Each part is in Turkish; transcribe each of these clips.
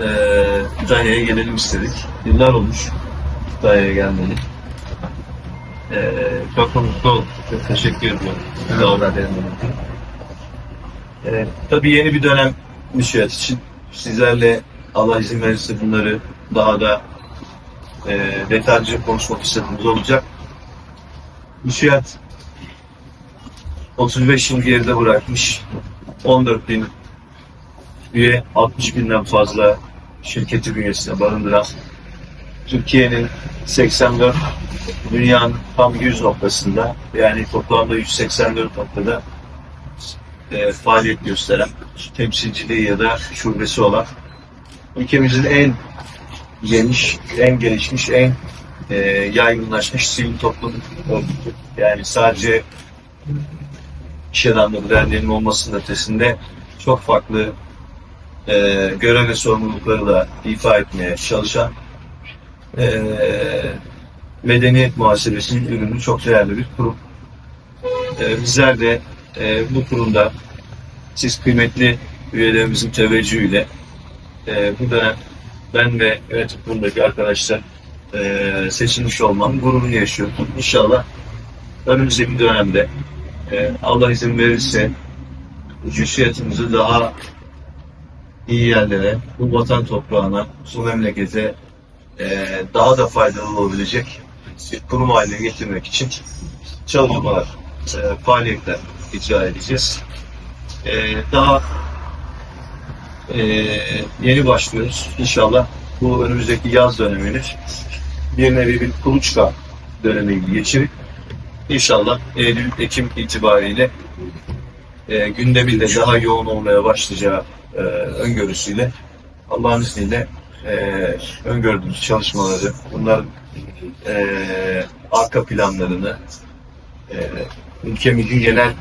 eee Kütahya'ya gelelim istedik. Yıllar olmuş Kütahya'ya gelmeli. Eee çok da mutlu oldum. Çok teşekkür ediyorum. Haberlerimden. Eee tabii yeni bir dönem müşahit için sizlerle Allah izin verirse bunları daha da eee detaylıca konuşma fırsatımız olacak. Müşahit 35 yıl geride bırakmış. 14 bin üye 60 binden fazla şirketi bünyesinde barındıran Türkiye'nin 84 dünyanın tam 100 noktasında yani toplamda 184 noktada e, faaliyet gösteren temsilciliği ya da şubesi olan ülkemizin en geniş, en gelişmiş, en e, yaygınlaşmış sivil toplum örgütü. Yani sadece iş adamları derneğinin olmasının ötesinde çok farklı e, görev ve sorumlulukları da ifa etmeye çalışan e, medeniyet muhasebesinin ürünü çok değerli bir kurum. E, bizler de e, bu kurumda siz kıymetli üyelerimizin teveccühüyle e, bu dönem ben ve yönetim kurulundaki arkadaşlar e, seçilmiş olmanın gururunu yaşıyorum. İnşallah önümüzdeki dönemde e, Allah izin verirse cüsiyetimizi daha iyi yerlere, bu vatan toprağına, bu memlekete e, daha da faydalı olabilecek bir kurum haline getirmek için çalışmalar, e, faaliyetler icra edeceğiz. E, daha e, yeni başlıyoruz. İnşallah bu önümüzdeki yaz dönemini bir nevi bir kuluçka dönemi geçirip İnşallah Eylül, Ekim itibariyle e, gündeminde daha yoğun olmaya başlayacağı e, öngörüsüyle Allah'ın izniyle e, öngördüğümüz çalışmaları, bunların e, arka planlarını, e, ülkemizin genel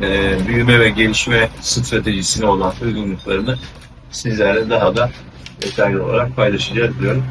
e, büyüme ve gelişme stratejisine olan uygunluklarını sizlerle daha da detaylı olarak paylaşacağız diyorum.